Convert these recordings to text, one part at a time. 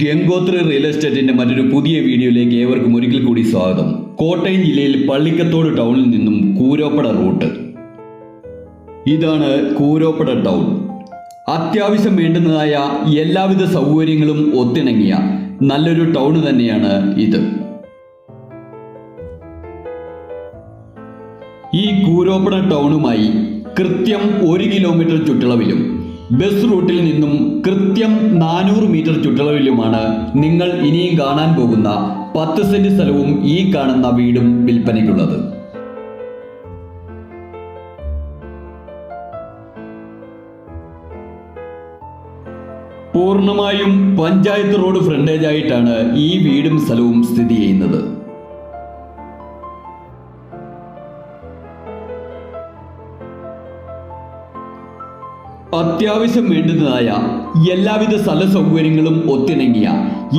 Gangotri real എസ്റ്റേറ്റിന്റെ മറ്റൊരു പുതിയ വീഡിയോയിലേക്ക് ഏവർക്കും ഒരിക്കൽ കൂടി സ്വാഗതം. കോട്ടയം ജില്ലയിൽ പള്ളിക്കത്തോട് ടൗണിൽ നിന്നും കൂരോപ്പട റൂട്ട് ഇതാണ് കൂരോപ്പട ടൗൺ അത്യാവശ്യം വേണ്ടുന്നതായ എല്ലാവിധ സൗകര്യങ്ങളും ഒത്തിണങ്ങിയ നല്ലൊരു ടൗൺ തന്നെയാണ് ഇത്. ഈ കൂരോപ്പട ടൗണുമായി കൃത്യം ഒരു കിലോമീറ്റർ ചുറ്റളവിലും ബസ് റൂട്ടിൽ നിന്നും കൃത്യം നാനൂറ് മീറ്റർ ചുറ്റളവിലുമാണ് നിങ്ങൾ ഇനിയും കാണാൻ പോകുന്ന പത്ത് സെന്റ് സ്ഥലവും ഈ കാണുന്ന വീടും വിൽപ്പനയ്ക്കുള്ളത്. പൂർണമായും പഞ്ചായത്ത് റോഡ് ഫ്രണ്ടേജായിട്ടാണ് ഈ വീടും സ്ഥലവും സ്ഥിതി ചെയ്യുന്നത്. അത്യാവശ്യം വേണ്ടുന്നതായ എല്ലാവിധ സ്ഥല സൗകര്യങ്ങളും ഒത്തിണങ്ങിയ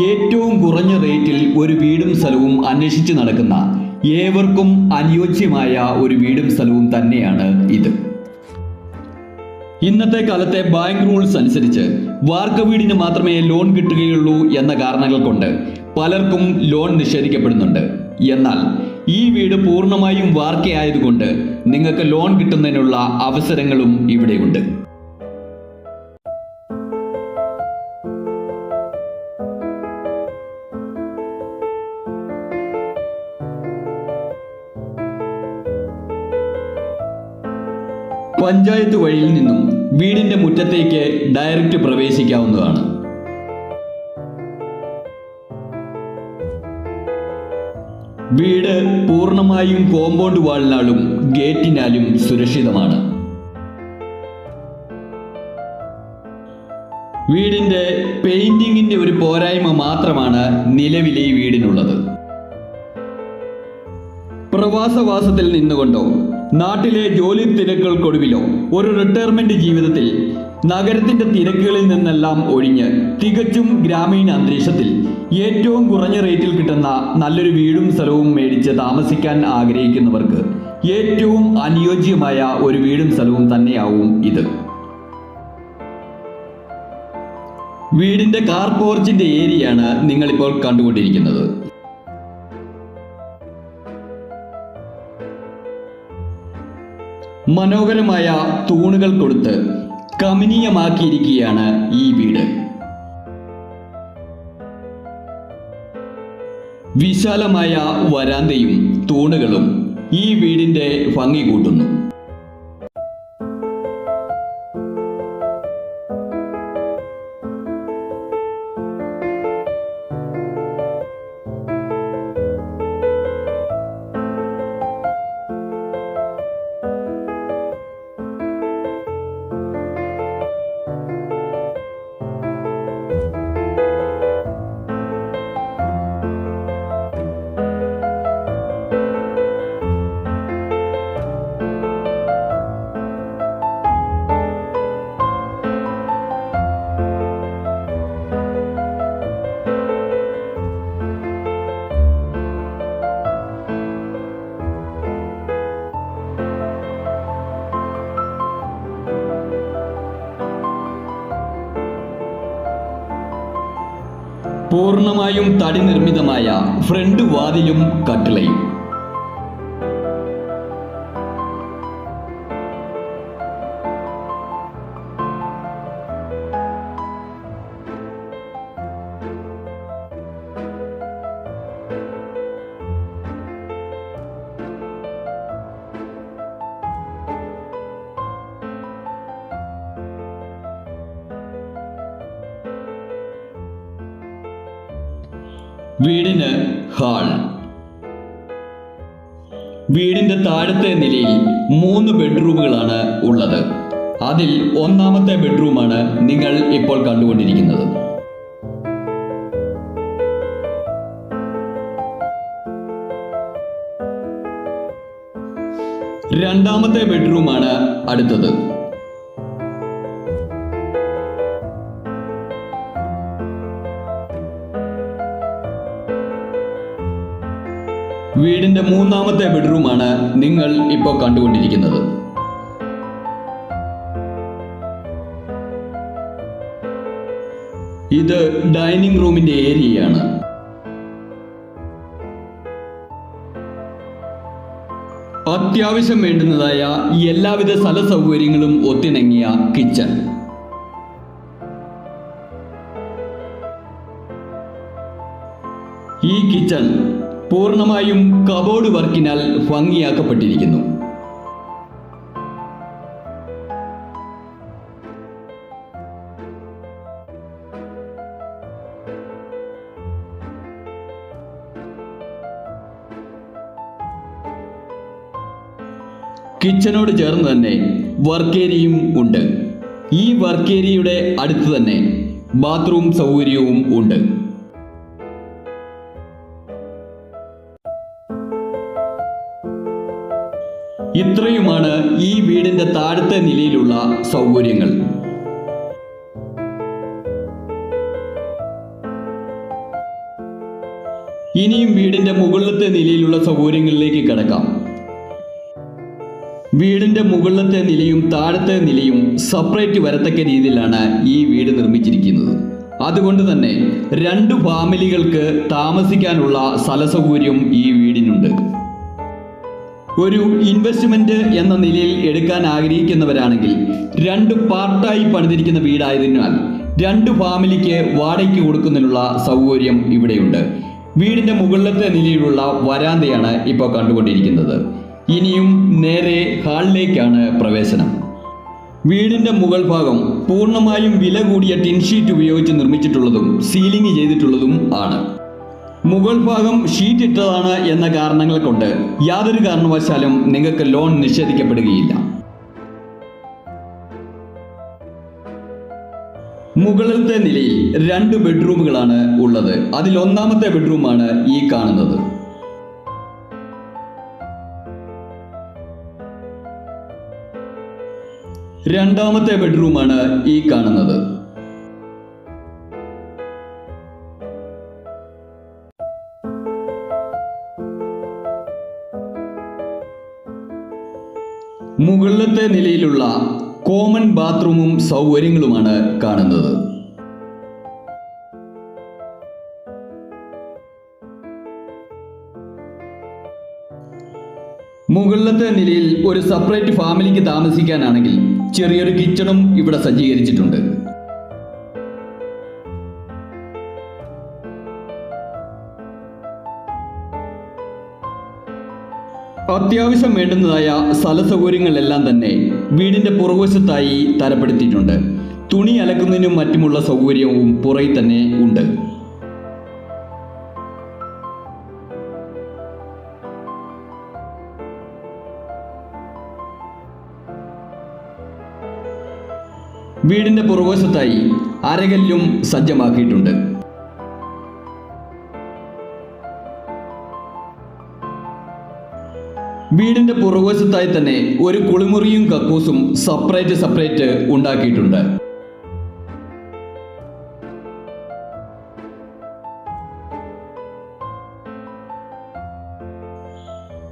ഏറ്റവും കുറഞ്ഞ റേറ്റിൽ ഒരു വീടും സ്ഥലവും അന്വേഷിച്ച് നടക്കുന്ന ഏവർക്കും അനുയോജ്യമായ ഒരു വീടും സ്ഥലവും തന്നെയാണ് ഇത്. ഇന്നത്തെ കാലത്തെ ബാങ്ക് റൂൾസ് അനുസരിച്ച് വാർക്ക വീടിന് മാത്രമേ ലോൺ കിട്ടുകയുള്ളൂ എന്ന കാരണങ്ങൾ കൊണ്ട് പലർക്കും ലോൺ നിഷേധിക്കപ്പെടുന്നുണ്ട്. എന്നാൽ ഈ വീട് പൂർണമായും വാർക്കയായതുകൊണ്ട് നിങ്ങൾക്ക് ലോൺ കിട്ടുന്നതിനുള്ള അവസരങ്ങളും ഇവിടെയുണ്ട്. പഞ്ചായത്ത് വഴിയിൽ നിന്നും വീടിന്റെ മുറ്റത്തേക്ക് ഡയറക്റ്റ് പ്രവേശിക്കാവുന്നതാണ്. വീട് പൂർണമായും കോമ്പൗണ്ട് വാളിനാലും ഗേറ്റിനാലും സുരക്ഷിതമാണ്. വീടിന്റെ പെയിന്റിങ്ങിന്റെ ഒരു പോരായ്മ മാത്രമാണ് നിലവിലെ ഈ വീടിനുള്ളത്. പ്രവാസവാസത്തിൽ നിന്നുകൊണ്ടോ നാട്ടിലെ ജോലി തിരക്കുകൾക്കൊടുവിലോ ഒരു റിട്ടയർമെന്റ് ജീവിതത്തിൽ നഗരത്തിന്റെ തിരക്കുകളിൽ നിന്നെല്ലാം ഒഴിഞ്ഞ് തികച്ചും ഗ്രാമീണ അന്തരീക്ഷത്തിൽ ഏറ്റവും കുറഞ്ഞ റേറ്റിൽ കിട്ടുന്ന നല്ലൊരു വീടും സ്ഥലവും മേടിച്ച് താമസിക്കാൻ ആഗ്രഹിക്കുന്നവർക്ക് ഏറ്റവും അനുയോജ്യമായ ഒരു വീടും സ്ഥലവും തന്നെയാവും ഇത്. വീടിന്റെ കാർ പോർച്ചിന്റെ ഏരിയയാണ് നിങ്ങളിപ്പോൾ കണ്ടുകൊണ്ടിരിക്കുന്നത്. മനോഹരമായ തൂണുകൾ കൊടുത്ത് കമനീയമാക്കിയിരിക്കുകയാണ് ഈ വീട്. വിശാലമായ വരാന്തയും തൂണുകളും ഈ വീടിന്റെ ഭംഗി കൂട്ടുന്നു. പൂർണ്ണമായും തടി നിർമ്മിതമായ ഫ്രണ്ട് വാതിലും കട്ടിളയും വീടിന് ഹാൾ. വീടിന്റെ താഴത്തെ നിലയിൽ മൂന്ന് ബെഡ്റൂമുകളാണ് ഉള്ളത്. അതിൽ ഒന്നാമത്തെ ബെഡ്റൂമാണ് നിങ്ങൾ ഇപ്പോൾ കണ്ടുകൊണ്ടിരിക്കുന്നത്. രണ്ടാമത്തെ ബെഡ്റൂമാണ് അടുത്തത്. വീടിന്റെ മൂന്നാമത്തെ ബെഡ്റൂമാണ് നിങ്ങൾ ഇപ്പോൾ കണ്ടുകൊണ്ടിരിക്കുന്നത്. ഇത് ഡൈനിങ് റൂമിന്റെ ഏരിയയാണ്. അത്യാവശ്യം വേണ്ടുന്നതായ എല്ലാവിധ സ്ഥല സൗകര്യങ്ങളും ഒത്തിണങ്ങിയ കിച്ചൺ. ഈ കിച്ചൺ പൂർണമായും കബോർഡ് വർക്കിനാൽ ഭംഗിയാക്കപ്പെട്ടിരിക്കുന്നു. കിച്ചനോട് ചേർന്ന് തന്നെ വർക്ക് ഏരിയയും ഉണ്ട്. ഈ വർക്ക് ഏരിയയുടെ അടുത്ത് തന്നെ ബാത്റൂം സൗകര്യവും ഉണ്ട്. ഇത്രയുമാണ് ഈ വീടിന്റെ താഴത്തെ നിലയിലുള്ള സൗകര്യങ്ങൾ. ഇനിയും വീടിന്റെ മുകളിലത്തെ നിലയിലുള്ള സൗകര്യങ്ങളിലേക്ക് കിടക്കാം. വീടിന്റെ മുകളിലത്തെ നിലയും താഴത്തെ നിലയും സെപ്പറേറ്റ് വരത്തക്ക രീതിയിലാണ് ഈ വീട് നിർമ്മിച്ചിരിക്കുന്നത്. അതുകൊണ്ട് തന്നെ രണ്ട് ഫാമിലികൾക്ക് താമസിക്കാനുള്ള സ്ഥല സൗകര്യം ഈ വീടിനുണ്ട് ഒരു ഇൻവെസ്റ്റ്മെന്റ് എന്ന നിലയിൽ എടുക്കാൻ ആഗ്രഹിക്കുന്നവരാണെങ്കിൽ രണ്ട് പാർട്ടായി പണിതിരിക്കുന്ന വീടായതിനാൽ രണ്ട് ഫാമിലിക്ക് വാടകയ്ക്ക് കൊടുക്കുന്നതിനുള്ള സൗകര്യം ഇവിടെയുണ്ട്. വീടിന്റെ മുകളിലത്തെ നിലയിലുള്ള വരാന്തയാണ് ഇപ്പോൾ കണ്ടുകൊണ്ടിരിക്കുന്നത്. ഇനിയും നേരെ ഹാളിലേക്കാണ് പ്രവേശനം. വീടിന്റെ മുകൾ ഭാഗം പൂർണമായും വില കൂടിയ ടിൻഷീറ്റ് ഉപയോഗിച്ച് നിർമ്മിച്ചിട്ടുള്ളതും സീലിംഗ് ചെയ്തിട്ടുള്ളതും ആണ്. മുകൾ ഭാഗം ഷീറ്റ് ഇട്ടതാണ് എന്ന കാരണങ്ങൾ കൊണ്ട് യാതൊരു കാരണവശാലും നിങ്ങൾക്ക് ലോൺ നിഷേധിക്കപ്പെടുകയില്ല. മുകളിലത്തെ നിലയിൽ രണ്ട് ബെഡ്റൂമുകളാണ് ഉള്ളത്. അതിൽ ഒന്നാമത്തെ ബെഡ്റൂമാണ് ഈ കാണുന്നത്. രണ്ടാമത്തെ ബെഡ്റൂമാണ് ഈ കാണുന്നത്. മുകളിലത്തെ നിലയിലുള്ള കോമൺ ബാത്റൂമും സൗകര്യങ്ങളുമാണ് കാണുന്നത്. മുകളിലത്തെ നിലയിൽ ഒരു സെപ്പറേറ്റ് ഫാമിലിക്ക് താമസിക്കാനാണെങ്കിൽ ചെറിയൊരു കിച്ചണും ഇവിടെ സജ്ജീകരിച്ചിട്ടുണ്ട്. അത്യാവശ്യം വേണ്ടുന്നതായ സ്ഥല സൗകര്യങ്ങളെല്ലാം തന്നെ വീടിന്റെ പുറകുവശത്തായി തരപ്പെടുത്തിയിട്ടുണ്ട്. തുണി അലക്കുന്നതിനും മറ്റുമുള്ള സൗകര്യവും പുറയിൽ തന്നെ ഉണ്ട്. വീടിന്റെ പുറകുവശത്തായി അരകല്ലും സജ്ജമാക്കിയിട്ടുണ്ട്. വീടിന്റെ പുറകുവശത്തായി തന്നെ ഒരു കുളിമുറിയും കക്കൂസും സെപ്പറേറ്റ് സെപ്പറേറ്റ് ഉണ്ടാക്കിയിട്ടുണ്ട്.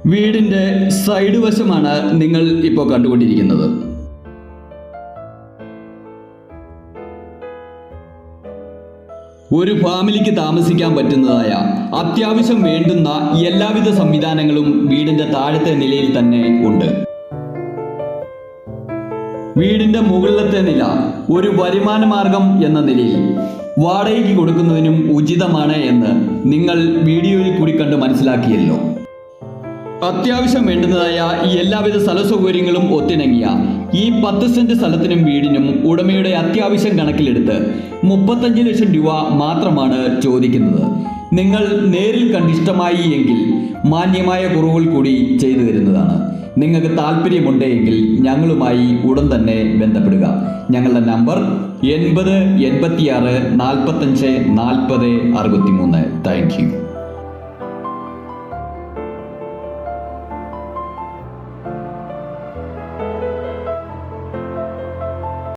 വീടിന്റെ സൈഡ് വശമാണ് നിങ്ങൾ ഇപ്പോൾ കണ്ടുകൊണ്ടിരിക്കുന്നത്. ഒരു ഫാമിലിക്ക് താമസിക്കാൻ പറ്റുന്നതായ അത്യാവശ്യം വേണ്ടുന്ന എല്ലാവിധ സംവിധാനങ്ങളും വീടിന്റെ താഴത്തെ നിലയിൽ തന്നെ ഉണ്ട്. വീടിന്റെ മുകളിലത്തെ നില ഒരു വരുമാന മാർഗം എന്ന നിലയിൽ വാടകയ്ക്ക് കൊടുക്കുന്നതിനും ഉചിതമാണ് എന്ന് നിങ്ങൾ വീഡിയോയിൽ കൂടി കണ്ട് മനസ്സിലാക്കിയല്ലോ. അത്യാവശ്യം വേണ്ടുന്നതായ എല്ലാവിധ സ്ഥല സൗകര്യങ്ങളും ഒത്തിണങ്ങിയ ഈ പത്ത് സെന്റ് സ്ഥലത്തിനും വീടിനും ഉടമയുടെ അത്യാവശ്യം കണക്കിലെടുത്ത് മുപ്പത്തഞ്ച് ലക്ഷം രൂപ മാത്രമാണ് ചോദിക്കുന്നത്. നിങ്ങൾ നേരിൽ കണ്ടിഷ്ടമായി എങ്കിൽ മാന്യമായ കുറവുകൾ കൂടി ചെയ്തു തരുന്നതാണ്. നിങ്ങൾക്ക് താല്പര്യമുണ്ടെങ്കിൽ ഞങ്ങളുമായി ഉടൻ തന്നെ ബന്ധപ്പെടുക. ഞങ്ങളുടെ നമ്പർ എൺപത് എൺപത്തിയാറ് നാൽപ്പത്തഞ്ച് നാൽപ്പത് അറുപത്തി മൂന്ന് താങ്ക് യു.